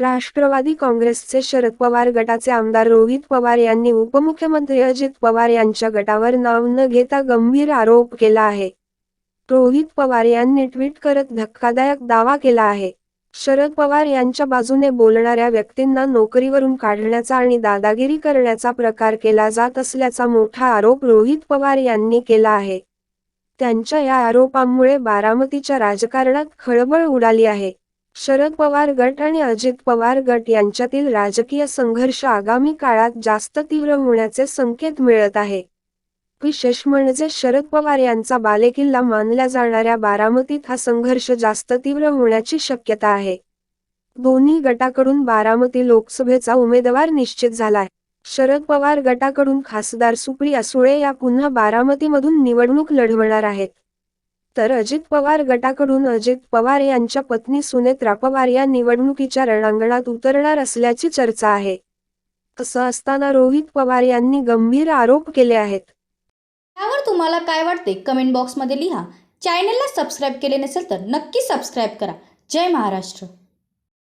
राष्ट्रवादी काँग्रेसचे शरद पवार गटाचे आमदार रोहित पवार यांनी उपमुख्यमंत्री अजित पवार यांच्या गटावर नाव न घेता गंभीर आरोप केला आहे. रोहित पवार यांनी ट्विट करत धक्कादायक दावा केला आहे. शरद पवार यांच्या बाजूने बोलणाऱ्या व्यक्तींना नोकरीवरून काढण्याचा आणि दादागिरी करण्याचा प्रकार केला जात असल्याचा मोठा आरोप रोहित पवार यांनी केला आहे. त्यांच्या या आरोपांमुळे बारामतीच्या राजकारणात खळबळ उडाली आहे. शरद पवार गट आणि अजित पवार गट यांच्यातील राजकीय संघर्ष आगामी काळात जास्त तीव्र होण्याचे संकेत मिळत आहे. विशेष म्हणजे शरद पवार यांचा बालेकिल्ला मानल्या जाणाऱ्या बारामतीत हा संघर्ष जास्त तीव्र होण्याची शक्यता आहे. दोन्ही गटाकडून बारामती लोकसभेचा उमेदवार निश्चित झालाय शरद पवार गटाकडून खासदार सुप्रिया सुळे या पुन्हा बारामतीमधून निवडणूक लढवणार आहेत. तर अजित पवार गटाकडून अजित पवार यांच्या पत्नी सुनेत्रा पवार या निवडणुकीच्या रणांगणात उतरणार असल्याची चर्चा आहे. असं असताना रोहित पवार यांनी गंभीर आरोप केले आहेत. यावर तुम्हाला काय वाटते? कमेंट बॉक्समध्ये लिहा. चॅनलला सबस्क्राईब केले नसेल तर नक्की सबस्क्राईब करा. जय महाराष्ट्र.